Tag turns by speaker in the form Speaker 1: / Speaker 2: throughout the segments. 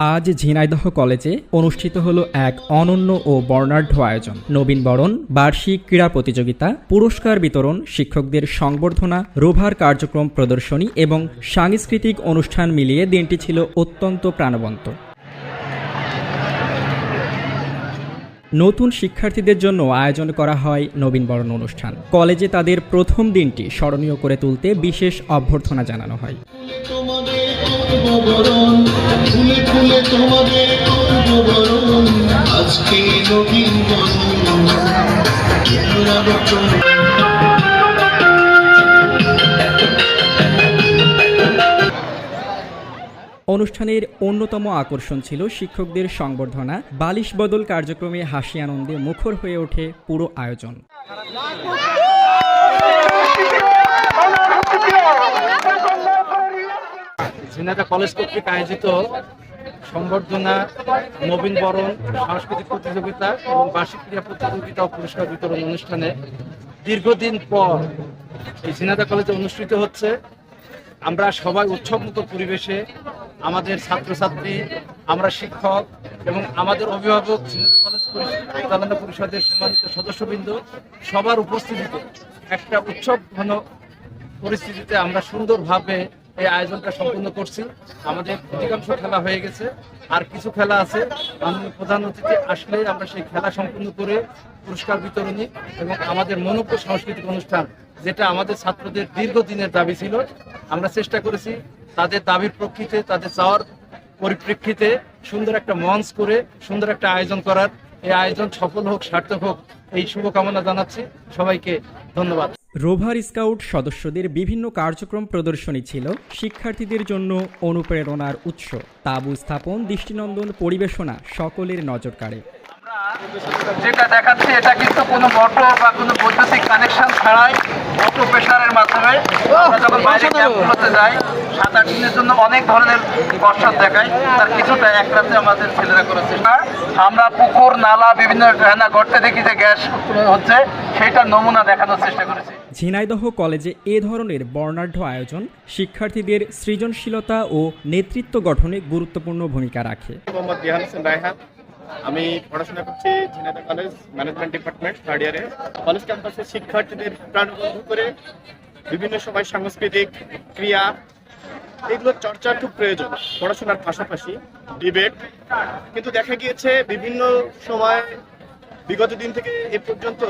Speaker 1: আজ ঝিনাইদহ কলেজে অনুষ্ঠিত হলো এক অনন্য ও বর্ণাঢ্য আয়োজন। নবীন বরণ, বার্ষিক ক্রীড়া প্রতিযোগিতা, পুরস্কার বিতরণ, শিক্ষকদের সংবর্ধনা, রোভার কার্যক্রম প্রদর্শনী এবং সাংস্কৃতিক অনুষ্ঠান মিলিয়ে দিনটি ছিল অত্যন্ত প্রাণবন্ত। নতুন শিক্ষার্থীদের জন্য আয়োজন করা হয় নবীনবরণ অনুষ্ঠান। কলেজে তাদের প্রথম দিনটি স্মরণীয় করে তুলতে বিশেষ অভ্যর্থনা জানানো হয়।
Speaker 2: ফুলে তোমাদের করব বরণ আজকে নবীন বরণ
Speaker 1: অনুষ্ঠানের অন্যতম আকর্ষণ ছিল শিক্ষকদের সংবর্ধনা বালিশ বদল কার্যক্রমে হাসি আনন্দে মুখর হয়ে ওঠে পুরো আয়োজন।
Speaker 3: কলেজ কর্তৃক আয়োজিত সংবর্ধনা, নবীন বরণ, সাংস্কৃতিক প্রতিযোগিতা এবং বার্ষিক ক্রীড়া প্রতিযোগিতা ও পুরস্কার বিতরণ অনুষ্ঠানে দীর্ঘদিন পর এই ঝিনাইদহ কলেজে অনুষ্ঠিত হচ্ছে। আমরা সবাই উৎসবমুখর পরিবেশে আমাদের ছাত্রছাত্রী, আমরা শিক্ষক এবং আমাদের অভিভাবক পরিষদের সম্মানিত সদস্যবৃন্দ, সবার উপস্থিতিতে একটা উৎসব ঘন পরিস্থিতিতে আমরা সুন্দরভাবে এই আয়োজনটা সম্পূর্ণ করছি। আমাদের অধিকাংশ খেলা হয়ে গেছে। আর কিছু খেলা আছে। মাননীয় প্রধান অতিথি আসলে আমরা সেই খেলা সম্পূর্ণ করে পুরস্কার বিতরণী এবং আমাদের মনোজ্ঞ সাংস্কৃতিক অনুষ্ঠান, যেটা আমাদের ছাত্রদের দীর্ঘদিনের দাবি ছিল, আমরা চেষ্টা করেছি তাদের দাবির প্রকৃতিতে, তাদের চাওয়ার পরিপ্রেক্ষিতে সুন্দর একটা মঞ্চ করে সুন্দর একটা আয়োজন করার। এই আয়োজন সফল হোক, সার্থক হোক, এই শুভকামনা জানাচ্ছি। সবাইকে ধন্যবাদ।
Speaker 1: রোভার স্কাউট সদস্যদের বিভিন্ন কার্যক্রম প্রদর্শনী ছিল শিক্ষার্থীদের জন্য অনুপ্রেরণার উৎস। তাবু স্থাপন দৃষ্টিনন্দন পরিবেশনা সকলের নজর কাড়ে
Speaker 3: যেটা দেখাচ্ছে এটা কিন্তু কোনো মোটর বা কোনো বৈদ্যুতিক কানেকশন ছাড়াই অটো প্রেশারের মাধ্যমে আমরা যখন বাইরে ক্যাম্পগুলোতে যাই সাত আট দিনের জন্য অনেক ধরনের কষ্ট দেখায়। তার কিছুটা এক রাতে আমাদের ছেলেরা করার চেষ্টা। আমরা পুকুর নালা বিভিন্ন গর্তে দেখি যে গ্যাস হচ্ছে সেটার নমুনা দেখানোর চেষ্টা করেছি।
Speaker 1: ঝিনাইদহ কলেজে এ ধরনের বর্ণাঢ্য আয়োজন শিক্ষার্থীদের সৃজনশীলতা ও নেতৃত্ব গঠনে গুরুত্বপূর্ণ ভূমিকা রাখে।
Speaker 4: আমি পড়াশোনা করছি Jhenaidah college management department third ইয়ারে কলেজ ক্যাম্পাসে শিক্ষার্থীদের প্রাণবন্ধ করে বিভিন্ন সময় সাংস্কৃতিক ক্রিয়া, এগুলো চর্চা খুব প্রয়োজন, পড়াশোনার পাশাপাশি ডিবেট কিন্তু দেখা গিয়েছে বিভিন্ন সময় বিগত দিন থেকে এ পর্যন্ত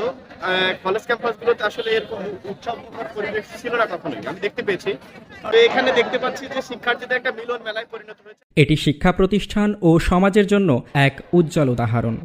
Speaker 4: কলেজ ক্যাম্পাসগুলোতে আসলে এরকম উৎসবমুখর পরিবেশ ছিল না কখনোই। আমি দেখতে পেয়েছি। তো এখানে দেখতে পাচ্ছি যে শিক্ষার্থীদের একটা মিলন মেলায় পরিণত হয়েছে।
Speaker 1: এটি শিক্ষা প্রতিষ্ঠান ও সমাজের জন্য এক উজ্জ্বল উদাহরণ।